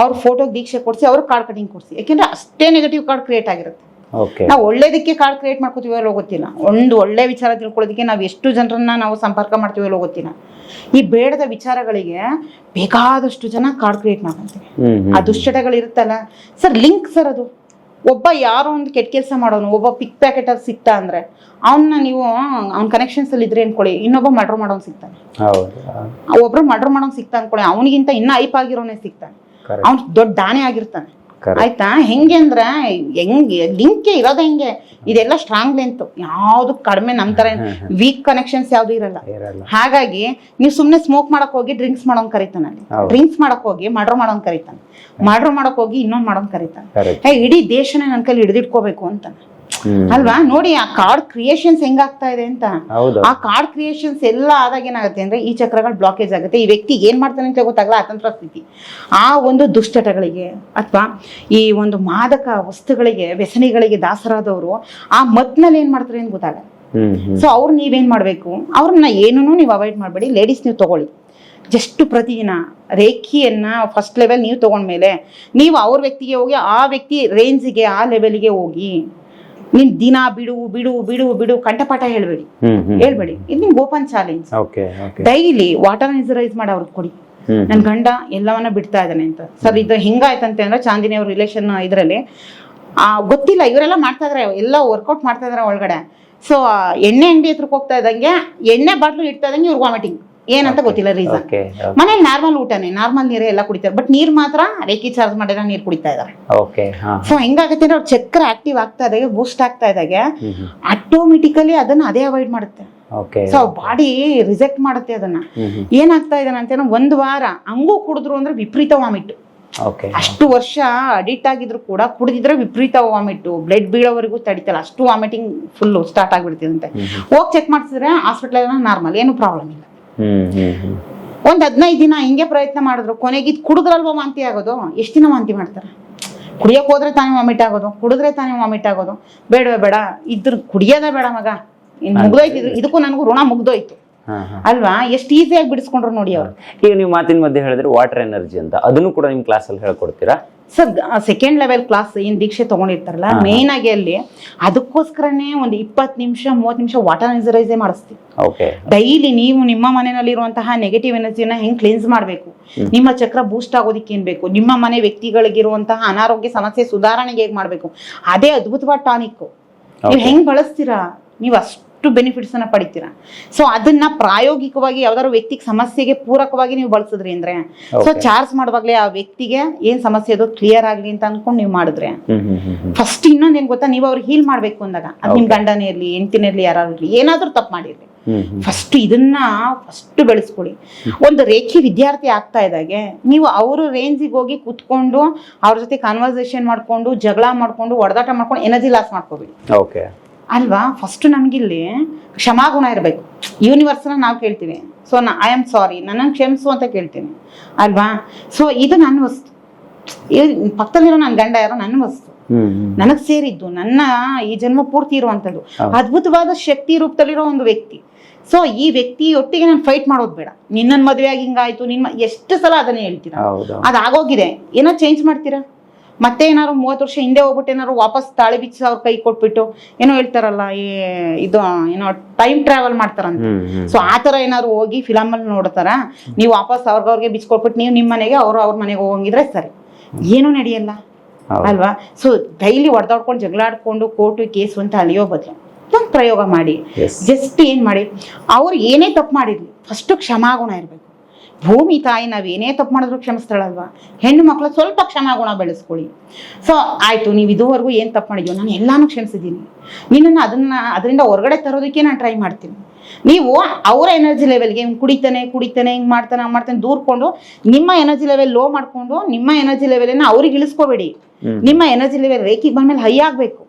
ಅವ್ರ ಫೋಟೋ ದೀಕ್ಷೆ ಕೊಡ್ಸಿ ಅವ್ರ ಕಾರ್ಡ್ ಕಟಿಂಗ್ ಕೊಡ್ಸಿ. ಯಾಕೆಂದ್ರೆ ಅಷ್ಟೇ ನೆಗೆಟಿವ್ ಕಾರ್ಡ್ ಕ್ರಿಯೇಟ್ ಆಗಿರುತ್ತೆ. ನಾವು ಒಳ್ಳೇದಕ್ಕೆ ಕಾರ್ಡ್ ಕ್ರಿಯೇಟ್ ಮಾಡ್ಕೋತೀವಿ ಅಲ್ಲೋ ಗೊತ್ತಿಲ್ಲ. ಒಂದು ಒಳ್ಳೆ ವಿಚಾರ ತಿಳ್ಕೊಳ್ಳೋದಕ್ಕೆ ನಾವು ಎಷ್ಟು ಜನರನ್ನ ನಾವು ಸಂಪರ್ಕ ಮಾಡ್ತೀವಿ ಅಲ್ಲೋ ಗೊತ್ತಿಲ್ಲ. ಈ ಬೇಡದ ವಿಚಾರಗಳಿಗೆ ಬೇಕಾದಷ್ಟು ಜನ ಕಾರ್ಡ್ ಕ್ರಿಯೇಟ್ ಮಾಡ್ಕೊಂತೀವಿ ಹ್ಮ್ ಆ ದುಶ್ಚಟಗಳು ಇರುತ್ತಲ್ಲ. ಸರ್ ಲಿಂಕ್ ಸರ್ ಅದು. ಒಬ್ಬ ಯಾರೋ ಒಂದು ಕೆಟ್ಟ ಕೆಲಸ ಮಾಡೋನು ಒಬ್ಬ ಪಿಕ್ ಪ್ಯಾಕೆಟ್ ಅಲ್ಲಿ ಸಿಕ್ತ ಅಂದ್ರೆ ಅವನ್ನ ನೀವು ಅವ್ನ ಕನೆಕ್ಷನ್ಸ್ ಅಲ್ಲಿ ಇದ್ರೆ ಅನ್ಕೊಳ್ಳಿ. ಇನ್ನೊಬ್ಬ ಮರ್ಡರ್ ಮಾಡೋನ್ ಸಿಗ್ತಾನೆ. ಒಬ್ರು ಮರ್ಡರ್ ಮಾಡೋನ್ ಸಿಗ್ತಾ ಅನ್ಕೊಳ್ಳಿ. ಅವನಿಗಿಂತ ಇನ್ನ ಐಪ್ ಆಗಿರೋನೇ ಸಿಗ್ತಾನೆ. ಅವ್ನ್ ದೊಡ್ಡ ದಾನೆ ಆಗಿರ್ತಾನೆ. ಆಯ್ತಾ? ಹೆಂಗೆ ಅಂದ್ರೆ ಹೆಂಗೆ ಲಿಂಕೆ ಇರೋದ ಹೆಂಗೆ? ಇದೆಲ್ಲ ಸ್ಟ್ರಾಂಗ್ ಲೆಂತ್ ಯಾವ್ದು ಕಡಿಮೆ ನಮ್ ತರ ವೀಕ್ ಕನೆಕ್ಷನ್ಸ್ ಯಾವ್ದು ಇರಲ್ಲ. ಹಾಗಾಗಿ ನೀವು ಸುಮ್ನೆ ಸ್ಮೋಕ್ ಮಾಡಕ್ ಹೋಗಿ ಡ್ರಿಂಕ್ಸ್ ಮಾಡೋನ್ ಕರೀತಾನೆ ಅಲ್ಲಿ. ಡ್ರಿಂಕ್ಸ್ ಮಾಡಕ್ ಹೋಗಿ ಮರ್ಡರ್ ಮಾಡೋನ್ ಕರೀತಾನೆ. ಮರ್ಡರ್ ಮಾಡಕ್ ಹೋಗಿ ಇನ್ನೊಂದ್ ಮಾಡೋನ್ ಕರೀತಾನೆ. ಇಡೀ ದೇಶನೇ ನನ್ನ ಕೈಲಿ ಹಿಡಿದಿಟ್ಕೋಬೇಕು ಅಂತಾನೆ ಹ್ಮ್ ಅಲ್ವಾ? ನೋಡಿ ಆ ಕಾರ್ಡ್ ಕ್ರಿಯೇಷನ್ಸ್ ಹೆಂಗಾಗ್ತಾ ಇದೆ ಅಂತ. ಆ ಕಾರ್ಡ್ ಕ್ರಿಯೇಷನ್ಸ್ ಎಲ್ಲ ಆದಾಗ ಏನಾಗುತ್ತೆ ಅಂದ್ರೆ ಈ ಚಕ್ರಗಳು ಬ್ಲಾಕೇಜ್ ಆಗುತ್ತೆ. ಈ ವ್ಯಕ್ತಿ ಏನ್ ಮಾಡ್ತಾನೆ ಅಂತ ಗೊತ್ತಾಗಲ್ಲ ಅತಂತ್ರ ಸ್ಥಿತಿ. ಆ ಒಂದು ದುಶ್ಚಟಗಳಿಗೆ ಅಥವಾ ಈ ಒಂದು ಮಾದಕ ವಸ್ತುಗಳಿಗೆ ವ್ಯಸನಿಗಳಿಗೆ ದಾಸರಾದವರು ಆ ಮತ್ನಲ್ಲಿ ಏನ್ ಮಾಡ್ತಾರೆ ಅಂತ ಗೊತ್ತಾಗ ಸೊ ಅವ್ರು ನೀವೇನ್ ಮಾಡ್ಬೇಕು? ಅವ್ರನ್ನ ಏನೂ ನೀವು ಅವಾಯ್ಡ್ ಮಾಡಬೇಡಿ. ಲೇಡೀಸ್ ನೀವು ತಗೊಳ್ಳಿ. ಜಸ್ಟ್ ಪ್ರತಿದಿನ ರೇಖಿಯನ್ನ ಫಸ್ಟ್ ಲೆವೆಲ್ ನೀವು ತಗೊಂಡ್ಮೇಲೆ ನೀವು ಅವ್ರ ವ್ಯಕ್ತಿಗೆ ಹೋಗಿ ಆ ವ್ಯಕ್ತಿ ರೇಂಜ್ಗೆ ಆ ಲೆವೆಲ್ಗೆ ಹೋಗಿ ನೀನ್ ದಿನ ಬಿಡು ಬಿಡು ಬಿಡು ಬಿಡು ಕಂಠಪಾಠ ಹೇಳ್ಬೇಡಿ. ಹೇಳ್ಬೇಡಿ. ಇದು ನಿಮ್ಗೆ open challenge daily water rice ಮಾಡಿ ಅವ್ರಿಗೆ ಕೊಡಿ. ನನ್ ಗಂಡ ಎಲ್ಲವನ್ನ ಬಿಡ್ತಾ ಇದ್ದಾನೆ ಅಂತ. ಸರ್ ಇದು ಹಿಂಗಾಯ್ತಂತೆ ಅಂದ್ರೆ ಚಾಂದಿನಿ ಅವ್ರ ರಿಲೇಷನ್ ಇದರಲ್ಲಿ. ಆ ಗೊತ್ತಿಲ್ಲ ಇವರೆಲ್ಲ ಮಾಡ್ತಾ ಇದಾರೆ ಎಲ್ಲ ವರ್ಕೌಟ್ ಮಾಡ್ತಾ ಇದಾರೆ ಒಳಗಡೆ. ಸೊ ಎಣ್ಣೆ ಅಂಗಡಿ ಹತ್ರಕ್ಕೆ ಹೋಗ್ತಾ ಇದ್ದಂಗೆ ಎಣ್ಣೆ ಬಾಟ್ಲು ಇಡ್ತಾ ಇದ್ದಂಗೆ ಇವ್ರು ವಾಮಿಟಿಂಗ್ ಏನಂತ ಗೊತ್ತಿಲ್ಲ ರೀಸನ್ ಓಕೆ ಮನೇಲಿ ನಾರ್ಮಲ್ ಊಟನೇ ನಾರ್ಮಲ್ ನೀರೇ ಎಲ್ಲ ಕುಡಿತಾರೆ. ಬಟ್ ನೀರ್ ಮಾತ್ರ ರೇಖಿ ಚಾರ್ಜ್ ಮಾಡಿರೋ ನೀರು ಕುಡಿತಾ ಇದಾರೆ ಓಕೆ ಹಾ. ಸೊ ಹೆಂಗಾಗತ್ತೆ ಅಂದ್ರೆ ಅವ್ರ ಚಕ್ರ ಆಕ್ಟಿವ್ ಆಗ್ತಾ ಇದ್ದಾಗೆ ಬೂಸ್ಟ್ ಆಗ್ತಾ ಇದ್ದಾಗೆ ಆಟೋಮೆಟಿಕಲಿ ಅದನ್ನ ಅದೇ ಅವಾಯ್ಡ್ ಮಾಡುತ್ತೆ. ಓಕೆ ಸೊ ಬಾಡಿ ರಿಜೆಕ್ಟ್ ಮಾಡುತ್ತೆ ಅದನ್ನ. ಏನಾಗ್ತಾ ಇದ್ದಾನೆ ಅಂತ ಒಂದು ವಾರ ಹಂಗೂ ಕುಡಿದ್ರು ಅಂದ್ರೆ ವಿಪರೀತ ವಾಮಿಟ್ ಓಕೆ ಅಷ್ಟು ವರ್ಷ ಅಡಿಕ್ಟ್ ಆಗಿದ್ರು ಕೂಡ ಕುಡಿದಿದ್ರೆ ವಿಪರೀತ ವಾಮಿಟ್ ಬ್ಲಡ್ ಬೀಳೋವರೆಗೂ ತಡಿತಲ್ಲ ಅಷ್ಟು ವಾಮಿಟಿಂಗ್ ಫುಲ್ ಸ್ಟಾರ್ಟ್ ಆಗ್ಬಿಡ್ತಿದಂತೆ ಹೋಗಿ ಚೆಕ್ ಮಾಡಿಸಿದ್ರೆ ಹಾಸ್ಪಿಟಲ್ ನಾರ್ಮಲ್ ಏನು ಪ್ರಾಬ್ಲಮ್ ಇಲ್ಲ. ಒಂದ್ ಹದಿನೈದು ದಿನ ಹಿಂಗೆ ಪ್ರಯತ್ನ ಮಾಡಿದ್ರು. ಕೊನೆಗೆ ಇದು ಕುಡಿದ್ರಲ್ವಾ ವಾಂತಿ ಆಗೋದು? ಎಷ್ಟು ದಿನ ವಾಂತಿ ಮಾಡ್ತಾರೆ? ಕುಡಿಯೋಕೆ ಹೋದ್ರೆ ತಾನೇ ವಾಮಿಟ್ ಆಗೋದು. ಕುಡಿದ್ರೆ ತಾನೇ ವಾಮಿಟ್ ಆಗೋದು. ಬೇಡವೇ ಬೇಡ. ಇದ್ರ ಕುಡಿಯೋದೇ ಬೇಡ ಮಗ. ಇನ್ ಮುಗ್ದೋಯ್ತು. ಇದಕ್ಕೂ ನನಗೂ ಋಣ ಮುಗ್ದೋಯ್ತು. ಅಲ್ವಾ? ಎಷ್ಟು ಈಸಿಯಾಗಿ ಬಿಡಿಸ್ಕೊಂಡ್ರು ನೋಡಿ ಅವ್ರು. ಈಗ ನೀವು ಮಾತಿನ ಮಧ್ಯೆ ಹೇಳಿದ್ರೆ ವಾಟರ್ ಎನರ್ಜಿ ಅಂತ. ಅದನ್ನು ಕೂಡ ನಿಮ್ ಕ್ಲಾಸಲ್ಲಿ ಹೇಳ್ಕೊಡ್ತೀರಾ? ಸರ್ ಸೆಕೆಂಡ್ ಲೆವೆಲ್ ಕ್ಲಾಸ್ ಏನ್ ದೀಕ್ಷೆ ತಗೊಂಡಿರ್ತಾರಲ್ಲ ಮೇನ್ ಆಗಿ ಅಲ್ಲಿ ಅದಕ್ಕೋಸ್ಕರನೇ ಒಂದು ಇಪ್ಪತ್ತು ನಿಮಿಷ ಮೂವತ್ತು ನಿಮಿಷ ವಾಟರ್ ನೈಸರೈಸೇ ಮಾಡಿಸ್ತೀವಿ. ಡೈಲಿ ನೀವು ನಿಮ್ಮ ಮನೆಯಲ್ಲಿರುವಂತಹ ನೆಗೆಟಿವ್ ಎನರ್ಜಿನ ಹೆಂಗ್ ಕ್ಲೀನ್ಸ್ ಮಾಡಬೇಕು? ನಿಮ್ಮ ಚಕ್ರ ಬೂಸ್ಟ್ ಆಗೋದಕ್ಕೆ ಏನ್ ಬೇಕು? ನಿಮ್ಮ ಮನೆ ವ್ಯಕ್ತಿಗಳಿಗಿರುವಂತಹ ಅನಾರೋಗ್ಯ ಸಮಸ್ಯೆ ಸುಧಾರಣೆಗೆ ಹೇಗೆ ಮಾಡಬೇಕು? ಅದೇ ಅದ್ಭುತವಾದ ಟಾನಿಕ್ ನೀವು ಹೆಂಗ್ ಬಳಸ್ತೀರಾ? ನೀವು ಅಷ್ಟು ಬೆನಿಫಿಟ್ಸ್ ಅನ್ನ ಪಡಿತೀರಾ. ಸೊ ಅದನ್ನ ಪ್ರಾಯೋಗಿಕವಾಗಿ ಯಾವ್ದಾದ್ರು ವ್ಯಕ್ತಿಗೆ ಸಮಸ್ಯೆಗೆ ಪೂರಕವಾಗಿ ನೀವು ಬಳಸಿದ್ರಿ ಅಂದ್ರೆ ಸೊ ಚಾರ್ಜ್ ಮಾಡುವಾಗ್ಲೇ ಆ ವ್ಯಕ್ತಿಗೆ ಏನ್ ಸಮಸ್ಯೆ ಅದು ಕ್ಲಿಯರ್ ಆಗ್ಲಿ ಅಂತ ಅನ್ಕೊಂಡು ನೀವು ಮಾಡಿದ್ರೆ. ಫಸ್ಟ್ ಇನ್ನೊಂದ್ ಏನ್ ಗೊತ್ತಾ ನೀವು ಅವ್ರು ಹೀಲ್ ಮಾಡ್ಬೇಕು ಅಂದಾಗ. ಅದ್ ನಿಮ್ ಗಂಡನೇ ಇರ್ಲಿ ಹೆಂಡತಿನೇ ಇರ್ಲಿ ಯಾರು ಇರ್ಲಿ ಏನಾದ್ರೂ ತಪ್ಪು ಮಾಡಿರ್ಲಿ. ಫಸ್ಟ್ ಇದನ್ನ ಫಸ್ಟ್ ಬೆಳೆಸ್ಕೊಳ್ಳಿ ಒಂದು ರೇಖಿ ವಿದ್ಯಾರ್ಥಿ ಆಗ್ತಾ ಇದ್ದಾಗೆ ನೀವು ಅವ್ರ ರೇಂಜಿಗೆ ಹೋಗಿ ಕುತ್ಕೊಂಡು ಅವ್ರ ಜೊತೆ ಕನ್ವರ್ಸೇಷನ್ ಮಾಡ್ಕೊಂಡು ಜಗಳ ಮಾಡ್ಕೊಂಡು ಒಡದಾಟ ಮಾಡ್ಕೊಂಡು ಎನರ್ಜಿ ಲಾಸ್ ಮಾಡ್ಕೋಬೇಡಿ. ಓಕೆ ಅಲ್ವಾ? ಫಸ್ಟ್ ನಮಗಿಲ್ಲಿ ಕ್ಷಮಾಗುಣ ಇರಬೇಕು. ಯೂನಿವರ್ಸ್ನ ನಾವು ಕೇಳ್ತೀವಿ. ಸೊ ಐ ಆಮ್ ಸಾರಿ ನನ್ನನ್ನು ಕ್ಷಮಿಸು ಅಂತ ಕೇಳ್ತೀನಿ. ಅಲ್ವಾ? ಸೊ ಇದು ನನ್ನ ವಸ್ತು. ಪಕ್ಕದಲ್ಲಿರೋ ನನ್ನ ಗಂಡ ಯಾರೋ ನನ್ನ ವಸ್ತು. ನನಗ್ ಸೇರಿದ್ದು ನನ್ನ ಈ ಜನ್ಮ ಪೂರ್ತಿ ಇರುವಂತದ್ದು. ಅದ್ಭುತವಾದ ಶಕ್ತಿ ರೂಪದಲ್ಲಿರೋ ಒಂದು ವ್ಯಕ್ತಿ. ಸೊ ಈ ವ್ಯಕ್ತಿ ಒಟ್ಟಿಗೆ ನಾನು ಫೈಟ್ ಮಾಡೋದು ಬೇಡ. ನಿನ್ನನ್ ಮದುವೆ ಆಗಿ ಹಿಂಗಾಯ್ತು ನಿಮ್ಮ ಎಷ್ಟು ಸಲ ಅದನ್ನೇ ಹೇಳ್ತೀರಾ? ಅದಾಗೋಗಿದೆ. ಏನೋ ಚೇಂಜ್ ಮಾಡ್ತೀರಾ? ಮತ್ತೆ ಏನಾದ್ರು ಮೂವತ್ತು ವರ್ಷ ಹಿಂದೆ ಹೋಗ್ಬಿಟ್ಟು ಏನಾದ್ರು ವಾಪಸ್ ತಾಳಿ ಬಿಚ್ಚಿ ಅವ್ರ ಕೈ ಕೊಟ್ಬಿಟ್ಟು ಏನೋ ಹೇಳ್ತಾರಲ್ಲ ಈ ಇದು ಏನೋ ಟೈಮ್ ಟ್ರಾವೆಲ್ ಮಾಡ್ತಾರಂತ. ಸೊ ಆ ಥರ ಏನಾದ್ರು ಹೋಗಿ ಫಿಲಮಲ್ಲಿ ನೋಡ್ತಾರ? ನೀವು ವಾಪಸ್ ಅವ್ರಿಗವ್ರಿಗೆ ಬಿಚ್ಕೊಟ್ಬಿಟ್ಟು ನೀವು ನಿಮ್ಮ ಮನೆಗೆ ಅವರು ಅವ್ರ ಮನೆಗೆ ಹೋಗಂಗಿದ್ರೆ ಸರಿ. ಏನೂ ನಡೆಯಲ್ಲ. ಅಲ್ವಾ? ಸೊ ಡೈಲಿ ಹೊಡೆದಾಡ್ಕೊಂಡು ಜಗಳಾಡ್ಕೊಂಡು ಕೋರ್ಟು ಕೇಸು ಅಂತ ಅಲ್ಲಿಯೋ ಬದಲು ಒಂದು ಪ್ರಯೋಗ ಮಾಡಿ. ಜಸ್ಟ್ ಏನ್ ಮಾಡಿ? ಅವ್ರು ಏನೇ ತಪ್ಪು ಮಾಡಿರ್ಲಿ ಫಸ್ಟ್ ಕ್ಷಮಾಗುಣ ಇರಬೇಕು. ಭೂಮಿ ತಾಯಿ ನಾವ್ ಏನೇ ತಪ್ಪು ಮಾಡಿದ್ರು ಕ್ಷಮಿಸ್ತಾಳಲ್ವಾ? ಹೆಣ್ಣು ಮಕ್ಕಳು ಸ್ವಲ್ಪ ಕ್ಷಮಾಗುಣ ಬೆಳೆಸ್ಕೊಳ್ಳಿ. ಸೊ ಆಯ್ತು ನೀವು ಇದುವರೆಗೂ ಏನ್ ತಪ್ಪು ಮಾಡಿದ್ಯೋ ನಾನು ಎಲ್ಲಾನು ಕ್ಷಮಿಸಿದ್ದೀನಿ. ನಿನ್ನನ್ನು ಅದನ್ನ ಅದರಿಂದ ಹೊರಗಡೆ ತರೋದಕ್ಕೆ ನಾನು ಟ್ರೈ ಮಾಡ್ತೀನಿ. ನೀವು ಅವರ ಎನರ್ಜಿ ಲೆವೆಲ್ಗೆ ಹಿಂಗ್ ಕುಡಿತಾನೆ ಕುಡಿತಾನೆ ಹಿಂಗ್ ಮಾಡ್ತಾನೆ ಮಾಡ್ತಾನೆ ದೂರ್ಕೊಂಡು ನಿಮ್ಮ ಎನರ್ಜಿ ಲೆವೆಲ್ ಲೋ ಮಾಡ್ಕೊಂಡು ನಿಮ್ಮ ಎನರ್ಜಿ ಲೆವೆಲನ್ನು ಅವ್ರಿಗೆ ಇಳಿಸ್ಕೋಬೇಡಿ. ನಿಮ್ಮ ಎನರ್ಜಿ ಲೆವೆಲ್ ರೇಖಿಗೆ ಬಂದ್ಮೇಲೆ ಹೈ ಆಗ್ಬೇಕು.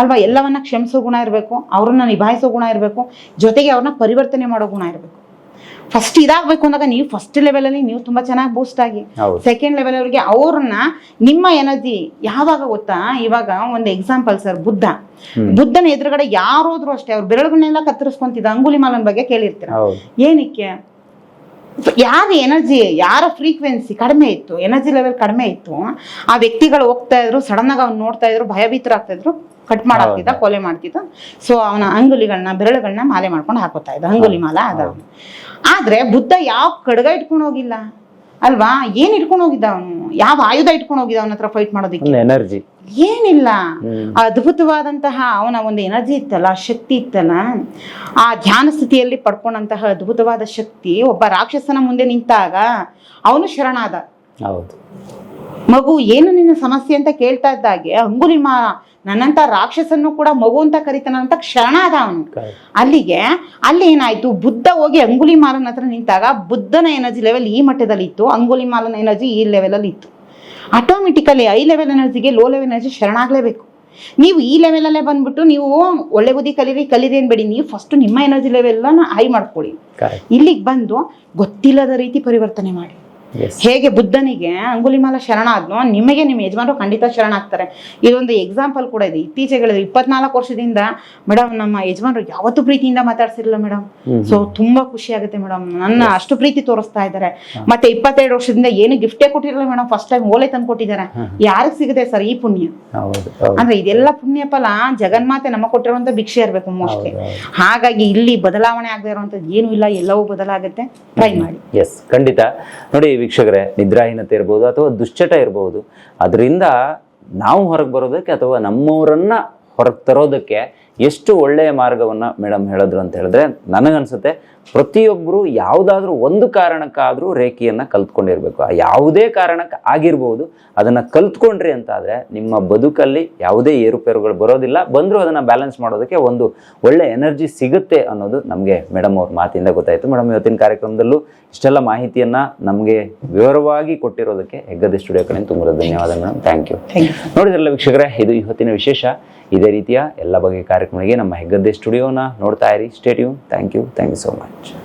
ಅಲ್ವಾ ಎಲ್ಲವನ್ನ ಕ್ಷಮಿಸೋ ಗುಣ ಇರಬೇಕು ಅವ್ರನ್ನ ನಿಭಾಯಿಸೋ ಗುಣ ಇರಬೇಕು ಜೊತೆಗೆ ಅವ್ರನ್ನ ಪರಿವರ್ತನೆ ಮಾಡೋ ಗುಣ ಇರಬೇಕು. ಫಸ್ಟ್ ಇದಾಗಬೇಕು ಅಂದಾಗ ನೀವು ಫಸ್ಟ್ ಲೆವೆಲಲ್ಲಿ ನೀವು ತುಂಬಾ ಚೆನ್ನಾಗಿ ಬೂಸ್ಟ್ ಆಗಿ ಸೆಕೆಂಡ್ ಲೆವೆಲ್ ಅವರಿಗೆ ಅವ್ರನ್ನ ನಿಮ್ಮ ಎನರ್ಜಿ ಯಾವಾಗ ಗೊತ್ತಾ? ಇವಾಗ ಒಂದು ಎಕ್ಸಾಂಪಲ್ ಸರ್ ಬುದ್ಧ. ಬುದ್ಧನ ಎದುರುಗಡೆ ಯಾರೋದ್ರು ಅಷ್ಟೇ ಅವ್ರ ಬೆರಳುಗಳನ್ನೆಲ್ಲ ಕತ್ತರಿಸ್ಕೊಂತಿದ್ದ ಅಂಗುಲಿ ಮಾಲನ್ ಬಗ್ಗೆ ಕೇಳಿರ್ತೀರ. ಏನಕ್ಕೆ? ಯಾರ ಎನರ್ಜಿ ಯಾರ ಫ್ರೀಕ್ವೆನ್ಸಿ ಕಡಿಮೆ ಇತ್ತು ಎನರ್ಜಿ ಲೆವೆಲ್ ಕಡಿಮೆ ಇತ್ತು ಆ ವ್ಯಕ್ತಿಗಳು ಹೋಗ್ತಾ ಇದ್ರು ಸಡನ್ ಆಗಿ ಅವ್ನು ನೋಡ್ತಾ ಇದ್ರು ಭಯಭೀತರಾಗ್ತಾ ಇದ್ರು ಕಟ್ ಮಾಡಾಕ್ತಿದ್ದ ಕೊಲೆ ಮಾಡ್ತಿದ್ದ. ಸೊ ಅವನ ಅಂಗುಲಿಗಳನ್ನ ಬೆರಳುಗಳನ್ನ ಮಾಲೆ ಮಾಡ್ಕೊಂಡು ಹಾಕೋತಾ ಇದ್ದ ಅಂಗುಲಿ ಮಾಲೆ ಅದ ಆದ್ರೆ ಬುದ್ಧ ಯಾವ ಕಡ್ಗ ಇಟ್ಕೊಂಡು ಹೋಗಿಲ್ಲ? ಅಲ್ವಾ? ಏನ್ ಇಟ್ಕೊಂಡು ಹೋಗಿದ್ದ ಅವನು ಯಾವ ಆಯುಧ ಇಟ್ಕೊಂಡು ಹೋಗಿದ್ದ ಅವನ ಹತ್ರ ಫೈಟ್ ಮಾಡೋದಕ್ಕೆ? ಎನರ್ಜಿ ಏನಿಲ್ಲ. ಅದ್ಭುತವಾದಂತಹ ಅವನ ಒಂದು ಎನರ್ಜಿ ಇತ್ತಲ್ಲ ಶಕ್ತಿ ಇತ್ತಲ್ಲ. ಆ ಧ್ಯಾನ ಸ್ಥಿತಿಯಲ್ಲಿ ಪಡ್ಕೊಂಡಂತಹ ಅದ್ಭುತವಾದ ಶಕ್ತಿ ಒಬ್ಬ ರಾಕ್ಷಸನ ಮುಂದೆ ನಿಂತಾಗ ಅವನು ಶರಣಾದ. ಹೌದು. ಮಗು ಏನು ನಿನ್ನ ಸಮಸ್ಯೆ ಅಂತ ಕೇಳ್ತಾ ಇದ್ದಾಗೆ? ಅಂಗುಲಿಮ ನನ್ನಂತ ರಾಕ್ಷಸನ್ನು ಕೂಡ ಮಗು ಅಂತ ಕರಿತಾನ ಅಂತ ಶರಣಾದ ಅವನು. Correct. ಅಲ್ಲಿಗೆ ಅಲ್ಲಿ ಏನಾಯ್ತು? ಬುದ್ಧ ಹೋಗಿ ಅಂಗುಲಿಮಾಲನ ಹತ್ರ ನಿಂತಾಗ ಬುದ್ಧನ ಎನರ್ಜಿ ಲೆವೆಲ್ ಈ ಮಟ್ಟದಲ್ಲಿ ಇತ್ತು ಅಂಗುಲಿಮಾಲನ ಎನರ್ಜಿ ಈ ಲೆವೆಲ್ ಅಲ್ಲಿ ಇತ್ತು. ಆಟೋಮೆಟಿಕಲಿ ಐ ಲೆವೆಲ್ ಎನರ್ಜಿಗೆ ಲೋ ಲೆವೆಲ್ ಎನರ್ಜಿ ಶರಣಾಗ್ಲೇಬೇಕು ನೀವು ಈ ಲೆವೆಲಲ್ಲೇ ಬಂದ್ಬಿಟ್ಟು ನೀವು ಒಳ್ಳೆ ಬುದ್ಧಿ ಕಲೀರಿ ಕಲೀರಿ ಅನ್ಬೇಡಿ. ನೀವು ಫಸ್ಟ್ ನಿಮ್ಮ ಎನರ್ಜಿ ಲೆವೆಲ್ನ ಹೈ ಮಾಡ್ಕೊಳ್ಳಿ. ಇಲ್ಲಿಗೆ ಬಂದು ಗೊತ್ತಿಲ್ಲದ ರೀತಿ ಪರಿವರ್ತನೆ ಮಾಡಿ. ಹೇಗೆ ಬುದ್ಧನಿಗೆ ಅಂಗುಲಿಮಾಲ ಶರಣ ಆದ್ನೋ ನಿಮಗೆ ನಿಮ್ಮ ಯಜಮಾನರು ಖಂಡಿತ ಶರಣ ಆಗ್ತಾರೆ. ಇದೊಂದು ಎಕ್ಸಾಂಪಲ್ ಕೂಡ ಇದೆ. ಇತ್ತೀಚೆಗೆ ಇಪ್ಪತ್ನಾಲ್ಕು ವರ್ಷದಿಂದ ಮೇಡಮ್ ನಮ್ಮ ಯಜಮಾನರು ಯಾವತ್ತೂ ಪ್ರೀತಿಯಿಂದ ಮಾತಾಡ್ಸಿರ್ಲಿಲ್ಲ ಮೇಡಮ್ ಸೊ ತುಂಬಾ ಖುಷಿ ಆಗುತ್ತೆ ಮೇಡಮ್ ನನ್ನ ಅಷ್ಟು ಪ್ರೀತಿ ತೋರಿಸ್ತಾ ಇದ್ದಾರೆ. ಮತ್ತೆ ಇಪ್ಪತ್ತೆರಡು ವರ್ಷದಿಂದ ಏನು ಗಿಫ್ಟೇ ಕೊಟ್ಟಿರಲಿಲ್ಲ ಮೇಡಮ್ ಫಸ್ಟ್ ಟೈಮ್ ಓಲೆ ತಂದು ಕೊಟ್ಟಿದ್ದಾರೆ. ಯಾರಿಗೆ ಸಿಗುತ್ತೆ ಸರ್ ಈ ಪುಣ್ಯ? ಅಂದ್ರೆ ಇದೆಲ್ಲ ಪುಣ್ಯ ಫಲ ಜಗನ್ಮಾತೆ ನಮ್ಮ ಕೊಟ್ಟಿರುವಂತ ಭಿಕ್ಷೆ ಇರಬೇಕು ಮೋಸ್ಟ್ಲಿ ಹಾಗಾಗಿ ಇಲ್ಲಿ ಬದಲಾವಣೆ ಆಗದೆ ಇರುವಂತದ್ದು ಏನು ಇಲ್ಲ ಎಲ್ಲವೂ ಬದಲಾಗುತ್ತೆ. ಟ್ರೈ ಮಾಡಿ. ಎಸ್ ಖಂಡಿತ. ನೋಡಿ ವೀಕ್ಷಕರೇ ನಿದ್ರಾಹೀನತೆ ಇರ್ಬೋದು ಅಥವಾ ದುಶ್ಚಟ ಇರ್ಬೋದು. ಅದರಿಂದ ನಾವು ಹೊರಗೆ ಬರೋದಕ್ಕೆ ಅಥವಾ ನಮ್ಮವರನ್ನು ಹೊರಗೆ ತರೋದಕ್ಕೆ ಎಷ್ಟು ಒಳ್ಳೆಯ ಮಾರ್ಗವನ್ನ ಮೇಡಮ್ ಹೇಳಿದ್ರು ಅಂತ ಹೇಳಿದ್ರೆ ನನಗನ್ಸುತ್ತೆ ಪ್ರತಿಯೊಬ್ಬರು ಯಾವುದಾದ್ರೂ ಒಂದು ಕಾರಣಕ್ಕಾದರೂ ರೇಖೆಯನ್ನು ಕಲ್ತ್ಕೊಂಡಿರಬೇಕು. ಆ ಯಾವುದೇ ಕಾರಣಕ್ಕೆ ಆಗಿರ್ಬೋದು ಅದನ್ನು ಕಲ್ತ್ಕೊಂಡ್ರಿ ಅಂತಾದರೆ ಆದ್ರೆ ನಿಮ್ಮ ಬದುಕಲ್ಲಿ ಯಾವುದೇ ಏರುಪೇರುಗಳು ಬರೋದಿಲ್ಲ. ಬಂದರೂ ಅದನ್ನು ಬ್ಯಾಲೆನ್ಸ್ ಮಾಡೋದಕ್ಕೆ ಒಂದು ಒಳ್ಳೆ ಎನರ್ಜಿ ಸಿಗುತ್ತೆ ಅನ್ನೋದು ನಮಗೆ ಮೇಡಮ್ ಅವ್ರ ಮಾತಿಂದ ಗೊತ್ತಾಯಿತು. ಮೇಡಮ್ ಇವತ್ತಿನ ಕಾರ್ಯಕ್ರಮದಲ್ಲೂ ಇಷ್ಟೆಲ್ಲ ಮಾಹಿತಿಯನ್ನ ನಮಗೆ ವಿವರವಾಗಿ ಕೊಟ್ಟಿರೋದಕ್ಕೆ ಹೆಗ್ಗದ ಸ್ಟುಡಿಯೋ ಕಡೆ ತುಂಬ ಧನ್ಯವಾದ ಮೇಡಮ್ ಥ್ಯಾಂಕ್ ಯು ನೋಡಿದ್ರಲ್ಲ ವೀಕ್ಷಕರೇ ಇದು ಇವತ್ತಿನ ವಿಶೇಷ. ಇದೇ ರೀತಿಯ ಎಲ್ಲ ಬಗೆಯ ಕಾರ್ಯಕ್ರಮಗಳಿಗೆ ನಮ್ಮ ಹೆಗ್ಗದ್ದೆ ಸ್ಟುಡಿಯೋನ ನೋಡ್ತಾ ಇರಿ. Stadium thank you thank you so much